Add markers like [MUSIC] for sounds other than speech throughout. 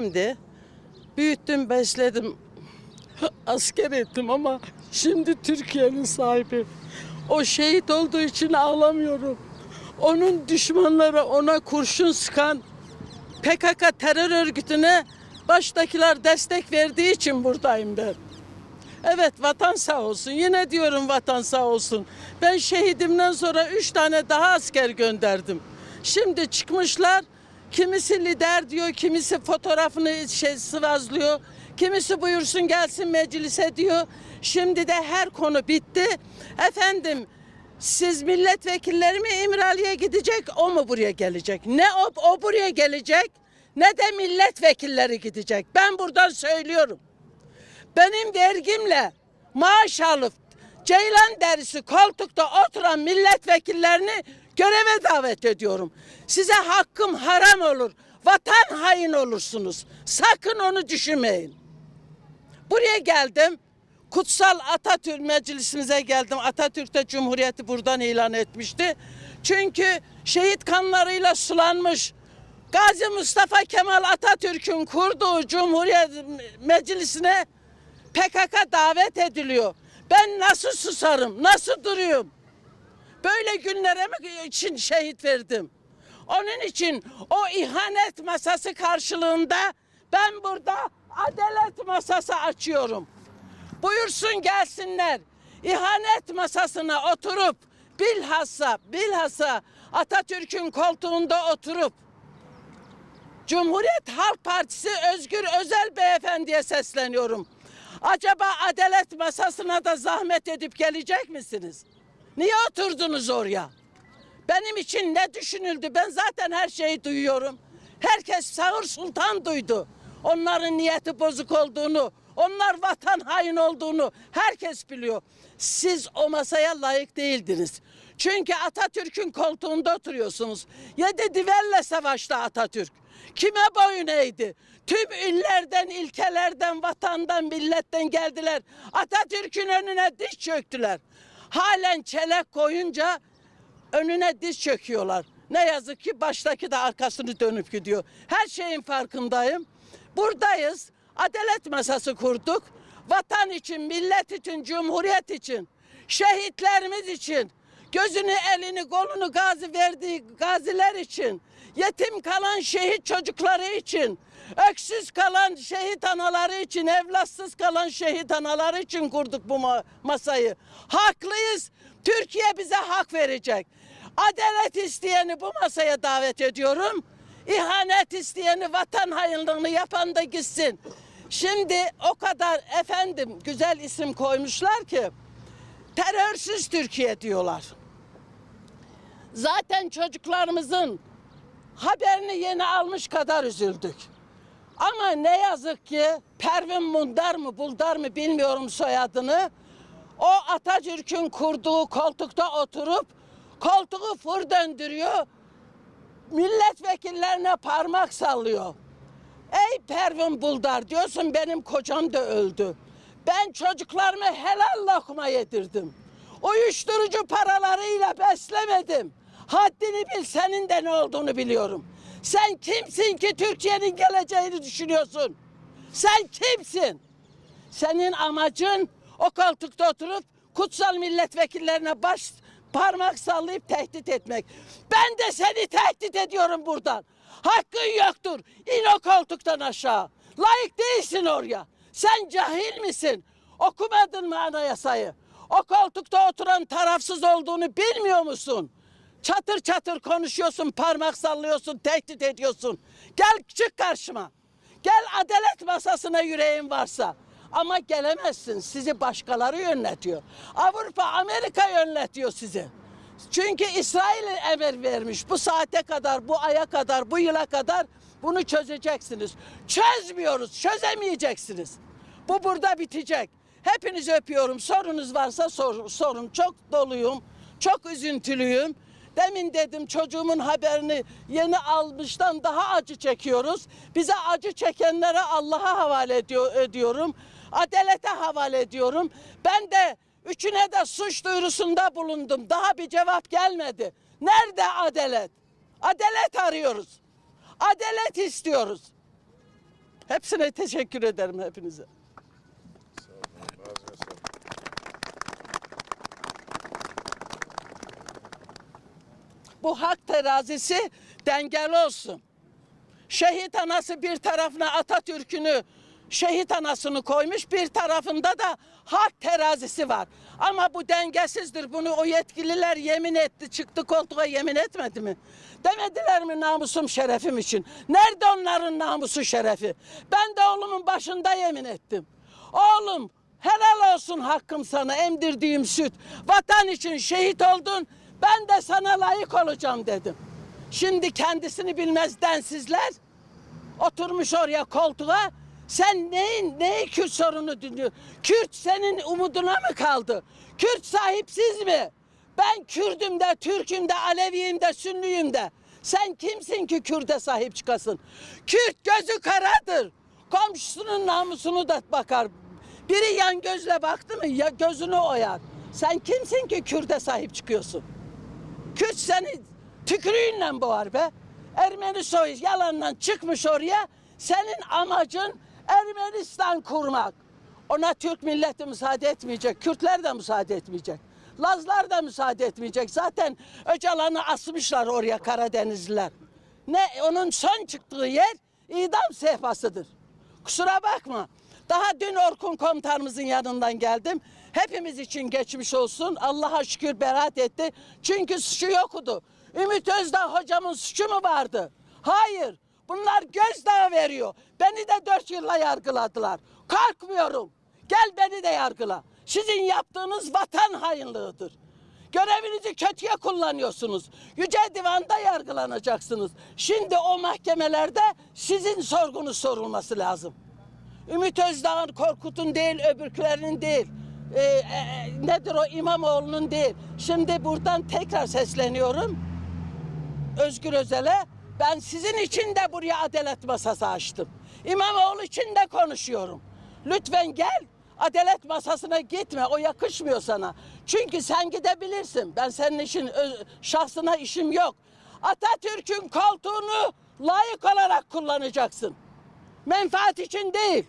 Şimdi büyüttüm, besledim, [LAUGHS] asker ettim ama şimdi Türkiye'nin sahibi. O şehit olduğu için ağlamıyorum. Onun düşmanları ona kurşun sıkan PKK terör örgütüne baştakiler destek verdiği için buradayım ben. Evet vatan sağ olsun. Yine diyorum vatan sağ olsun. Ben şehidimden sonra üç tane daha asker gönderdim. Şimdi çıkmışlar. Kimisi lider diyor, kimisi fotoğrafını şey sıvazlıyor. Kimisi buyursun gelsin meclise diyor. Şimdi de her konu bitti. Efendim siz milletvekilleri mi İmralı'ya gidecek, o mu buraya gelecek? Ne o, o buraya gelecek, ne de milletvekilleri gidecek. Ben buradan söylüyorum benim vergimle maaş alıp ceylan derisi koltukta oturan milletvekillerini göreve davet ediyorum. Size hakkım haram olur. Vatan hain olursunuz. Sakın onu düşünmeyin. Buraya geldim. Kutsal Atatürk Meclisimize geldim. Atatürk de Cumhuriyeti buradan ilan etmişti. Çünkü şehit kanlarıyla sulanmış Gazi Mustafa Kemal Atatürk'ün kurduğu Cumhuriyet Meclisi'ne PKK davet ediliyor. Ben nasıl susarım? Nasıl duruyorum? Böyle günlere mi için şehit verdim? Onun için o ihanet masası karşılığında ben burada adalet masası açıyorum. Buyursun gelsinler. İhanet masasına oturup bilhassa bilhassa Atatürk'ün koltuğunda oturup Cumhuriyet Halk Partisi Özgür Özel Beyefendi'ye sesleniyorum. Acaba adalet masasına da zahmet edip gelecek misiniz? Niye oturdunuz oraya? Benim için ne düşünüldü? Ben zaten her şeyi duyuyorum. Herkes sağır sultan duydu. Onların niyeti bozuk olduğunu, onlar vatan hain olduğunu herkes biliyor. Siz o masaya layık değildiniz. Çünkü Atatürk'ün koltuğunda oturuyorsunuz. Yedi diverle savaştı Atatürk. Kime boyun eğdi? Tüm illerden, ilkelerden, vatandan, milletten geldiler. Atatürk'ün önüne diş çöktüler. Halen çelek koyunca önüne diz çöküyorlar. Ne yazık ki baştaki de arkasını dönüp gidiyor. Her şeyin farkındayım. Buradayız. Adalet masası kurduk. Vatan için, millet için, cumhuriyet için, şehitlerimiz için, gözünü, elini, kolunu gazi verdiği gaziler için, yetim kalan şehit çocukları için, öksüz kalan şehit anaları için, evlatsız kalan şehit anaları için kurduk bu ma- masayı. Haklıyız. Türkiye bize hak verecek. Adalet isteyeni bu masaya davet ediyorum. İhanet isteyeni vatan hainliğini yapan da gitsin. Şimdi o kadar efendim güzel isim koymuşlar ki terörsüz Türkiye diyorlar. Zaten çocuklarımızın haberini yeni almış kadar üzüldük. Ama ne yazık ki Pervin Mundar mı Buldar mı bilmiyorum soyadını. O Atatürk'ün kurduğu koltukta oturup koltuğu fır döndürüyor. Milletvekillerine parmak sallıyor. Ey Pervin Buldar diyorsun benim kocam da öldü. Ben çocuklarımı helal lokma yedirdim. Uyuşturucu paralarıyla beslemedim. Haddini bil senin de ne olduğunu biliyorum. Sen kimsin ki Türkiye'nin geleceğini düşünüyorsun? Sen kimsin? Senin amacın o koltukta oturup kutsal milletvekillerine baş parmak sallayıp tehdit etmek. Ben de seni tehdit ediyorum buradan. Hakkın yoktur. İn o koltuktan aşağı. Layık değilsin oraya. Sen cahil misin? Okumadın mı anayasayı? O koltukta oturan tarafsız olduğunu bilmiyor musun? Çatır çatır konuşuyorsun, parmak sallıyorsun, tehdit ediyorsun. Gel çık karşıma. Gel adalet masasına yüreğin varsa. Ama gelemezsin. Sizi başkaları yönetiyor. Avrupa, Amerika yönetiyor sizi. Çünkü İsrail emir vermiş. Bu saate kadar, bu aya kadar, bu yıla kadar bunu çözeceksiniz. Çözmüyoruz, çözemeyeceksiniz. Bu burada bitecek. Hepinizi öpüyorum. Sorunuz varsa sor, sorun. Çok doluyum, çok üzüntülüyüm. Demin dedim çocuğumun haberini yeni almıştan daha acı çekiyoruz. Bize acı çekenlere Allah'a havale ediyor, ediyorum. Adalete havale ediyorum. Ben de üçüne de suç duyurusunda bulundum. Daha bir cevap gelmedi. Nerede adalet? Adalet arıyoruz. Adalet istiyoruz. Hepsine teşekkür ederim hepinize. Bu hak terazisi dengeli olsun. Şehit anası bir tarafına Atatürk'ünü, şehit anasını koymuş, bir tarafında da hak terazisi var. Ama bu dengesizdir. Bunu o yetkililer yemin etti, çıktı koltuğa yemin etmedi mi? Demediler mi namusum şerefim için? Nerede onların namusu şerefi? Ben de oğlumun başında yemin ettim. Oğlum helal olsun hakkım sana emdirdiğim süt. Vatan için şehit oldun. Ben de sana layık olacağım dedim. Şimdi kendisini bilmez densizler oturmuş oraya koltuğa. Sen neyin, neyi Kürt sorunu dinliyor? Kürt senin umuduna mı kaldı? Kürt sahipsiz mi? Ben Kürdüm de, Türk'üm de, Aleviyim de, Sünniyim de. Sen kimsin ki Kürt'e sahip çıkasın? Kürt gözü karadır. Komşusunun namusunu da bakar. Biri yan gözle baktı mı ya gözünü oyar. Sen kimsin ki Kürt'e sahip çıkıyorsun? Kürt seni tükürüğünle boğar be. Ermeni soy yalandan çıkmış oraya. Senin amacın Ermenistan kurmak. Ona Türk milleti müsaade etmeyecek. Kürtler de müsaade etmeyecek. Lazlar da müsaade etmeyecek. Zaten Öcalan'ı asmışlar oraya Karadenizliler. Ne onun son çıktığı yer idam sehpasıdır. Kusura bakma. Daha dün Orkun komutanımızın yanından geldim. Hepimiz için geçmiş olsun. Allah'a şükür beraat etti. Çünkü suçu yoktu. Ümit Özdağ hocamın suçu mu vardı? Hayır. Bunlar gözdağı veriyor. Beni de dört yılla yargıladılar. Kalkmıyorum. Gel beni de yargıla. Sizin yaptığınız vatan hainliğidir. Görevinizi kötüye kullanıyorsunuz. Yüce Divan'da yargılanacaksınız. Şimdi o mahkemelerde sizin sorgunuz sorulması lazım. Ümit Özdağ'ın, Korkut'un değil, öbürkülerinin değil. Ee, e, e, nedir o İmamoğlu'nun değil. Şimdi buradan tekrar sesleniyorum. Özgür Özel'e ben sizin için de buraya adalet masası açtım. İmamoğlu için de konuşuyorum. Lütfen gel adalet masasına gitme o yakışmıyor sana. Çünkü sen gidebilirsin. Ben senin için şahsına işim yok. Atatürk'ün koltuğunu layık olarak kullanacaksın. Menfaat için değil.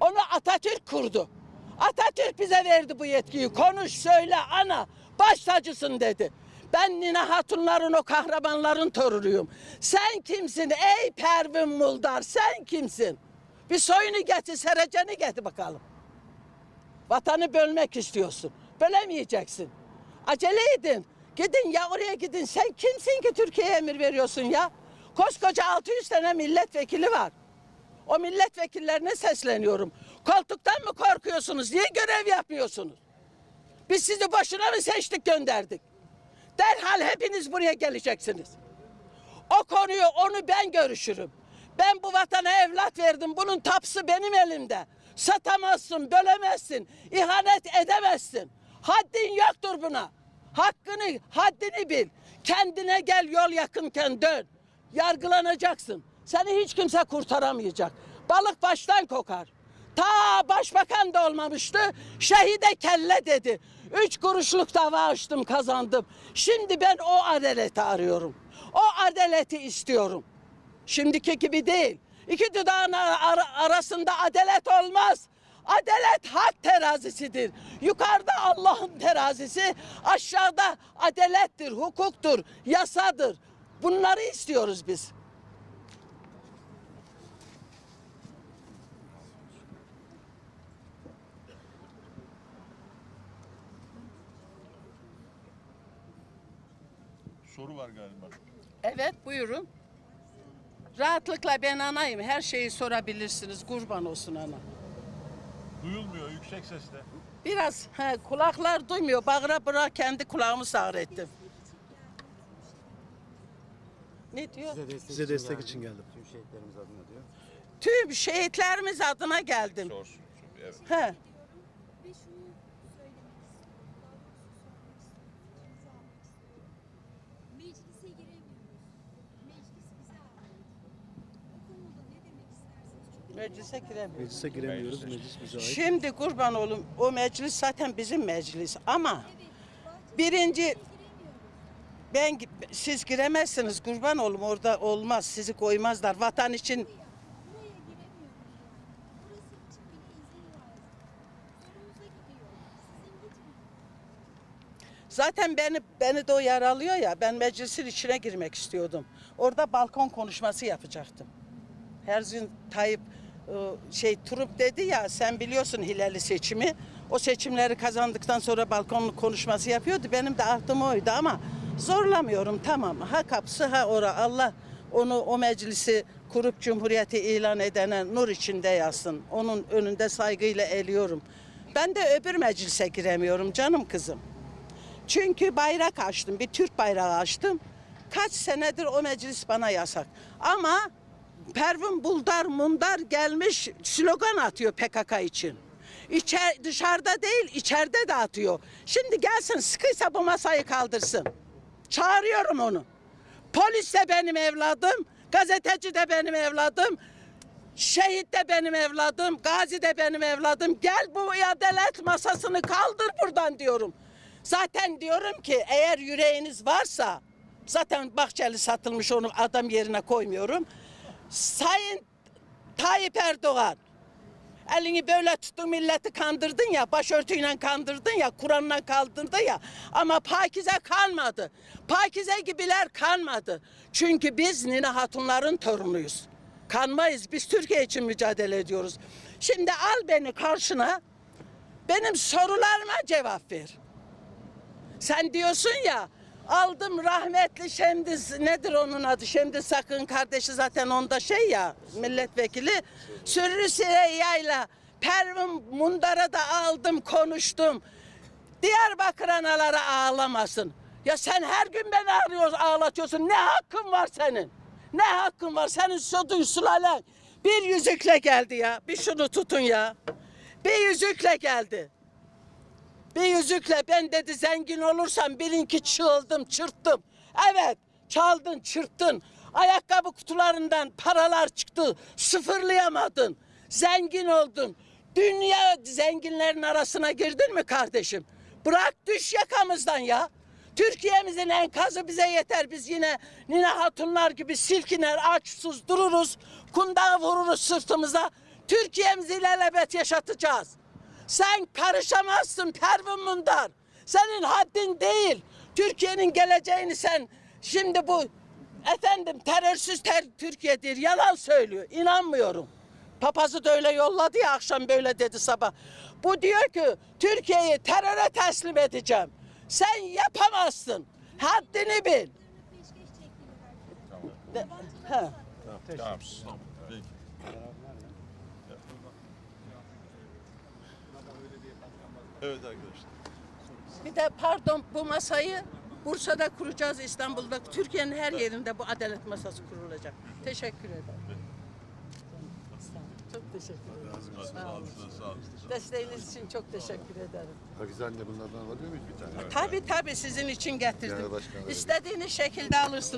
Onu Atatürk kurdu. Atatürk bize verdi bu yetkiyi. Konuş, söyle, ana, baş tacısın dedi. Ben Nina Hatunların o kahramanların torunuyum. Sen kimsin ey Pervin Muldar? Sen kimsin? Bir soyunu getir, sereceni getir bakalım. Vatanı bölmek istiyorsun. Bölemeyeceksin. Acele edin. Gidin ya oraya gidin. Sen kimsin ki Türkiye'ye emir veriyorsun ya? Koskoca 600 tane milletvekili var. O milletvekillerine sesleniyorum. Koltuktan mı korkuyorsunuz? Niye görev yapmıyorsunuz? Biz sizi boşuna mı seçtik gönderdik? Derhal hepiniz buraya geleceksiniz. O konuyu onu ben görüşürüm. Ben bu vatana evlat verdim. Bunun tapsı benim elimde. Satamazsın, bölemezsin, ihanet edemezsin. Haddin yoktur buna. Hakkını, haddini bil. Kendine gel yol yakınken dön. Yargılanacaksın. Seni hiç kimse kurtaramayacak. Balık baştan kokar. Ta başbakan da olmamıştı. Şehide kelle dedi. Üç kuruşluk dava açtım kazandım. Şimdi ben o adaleti arıyorum. O adaleti istiyorum. Şimdiki gibi değil. İki dudağın ara- ara- arasında adalet olmaz. Adalet hak terazisidir. Yukarıda Allah'ın terazisi, aşağıda adalettir, hukuktur, yasadır. Bunları istiyoruz biz. Soru var galiba. Evet buyurun. Rahatlıkla ben anayım. Her şeyi sorabilirsiniz. Kurban olsun ana. Duyulmuyor yüksek sesle. Biraz he, kulaklar duymuyor. Bağıra bağıra kendi kulağımı sağır ettim. Ne diyor? Size destek için geldim. Tüm şehitlerimiz adına diyor. Tüm şehitlerimiz adına geldim. Sorsun. Evet. He. Meclise giremiyoruz. Meclise giremiyoruz. Meclis bize ait. Şimdi kurban olun o meclis zaten bizim meclis ama birinci ben siz giremezsiniz kurban olun orada olmaz sizi koymazlar vatan için Zaten beni beni de o yaralıyor ya. Ben meclisin içine girmek istiyordum. Orada balkon konuşması yapacaktım. Her gün Tayyip şey Turup dedi ya sen biliyorsun Hilal'i seçimi. O seçimleri kazandıktan sonra balkon konuşması yapıyordu. Benim de aklım oydu ama zorlamıyorum tamam. Ha kapısı ha ora Allah onu o meclisi kurup cumhuriyeti ilan edene nur içinde yazsın. Onun önünde saygıyla eliyorum. Ben de öbür meclise giremiyorum canım kızım. Çünkü bayrak açtım, bir Türk bayrağı açtım. Kaç senedir o meclis bana yasak. Ama Pervin Buldar Mundar gelmiş slogan atıyor PKK için. İçer, dışarıda değil, içeride de atıyor. Şimdi gelsin sıkıysa bu masayı kaldırsın. Çağırıyorum onu. Polis de benim evladım, gazeteci de benim evladım, Şehit de benim evladım, gazi de benim evladım. Gel bu adalet masasını kaldır buradan diyorum. Zaten diyorum ki eğer yüreğiniz varsa, zaten Bahçeli satılmış onu adam yerine koymuyorum. Sayın Tayyip Erdoğan, elini böyle tuttun milleti kandırdın ya, başörtüyle kandırdın ya, Kur'an'la kaldırdın ya. Ama Pakize kalmadı. Pakize gibiler kanmadı. Çünkü biz Nine Hatunların torunuyuz. Kanmayız. Biz Türkiye için mücadele ediyoruz. Şimdi al beni karşına. Benim sorularıma cevap ver. Sen diyorsun ya aldım rahmetli Şemdiz nedir onun adı? Şemdiz Sakın kardeşi zaten onda şey ya milletvekili. Sürrü Süreyya'yla Pervin Mundar'a da aldım konuştum. Diyarbakır anaları ağlamasın. Ya sen her gün beni arıyorsun, ağlatıyorsun. Ne hakkın var senin? Ne hakkın var? Senin sodun sülalen bir yüzükle geldi ya. Bir şunu tutun ya. Bir yüzükle geldi. Bir yüzükle ben dedi zengin olursam bilin ki çıldım, çırptım. Evet, çaldın, çırptın. Ayakkabı kutularından paralar çıktı, sıfırlayamadın. Zengin oldun. Dünya zenginlerin arasına girdin mi kardeşim? Bırak düş yakamızdan ya. Türkiye'mizin enkazı bize yeter. Biz yine Nine Hatunlar gibi silkiner, açsız dururuz. Kundağı vururuz sırtımıza. Türkiye'mizi ilelebet yaşatacağız. Sen karışamazsın Pervin Mundar. Senin haddin değil. Türkiye'nin geleceğini sen şimdi bu efendim terörsüz ter Türkiye'dir. Yalan söylüyor. İnanmıyorum. Papazı da öyle yolladı ya akşam böyle dedi sabah. Bu diyor ki Türkiye'yi teröre teslim edeceğim. Sen yapamazsın. Haddini bil. Çektiler. De- ha. Tamam. Tamam. Evet arkadaşlar. Bir de pardon bu masayı Bursa'da kuracağız İstanbul'da. Türkiye'nin her yerinde bu adalet masası kurulacak. Teşekkür ederim. Çok teşekkür ederim. Sağ olun. Sağ olun. Desteğiniz için çok teşekkür ederim. Pakize anne bunlardan alabiliyor muyuz bir tane? Tabii tabii sizin için getirdim. Genel başkanlar. İstediğiniz şekilde alırsınız.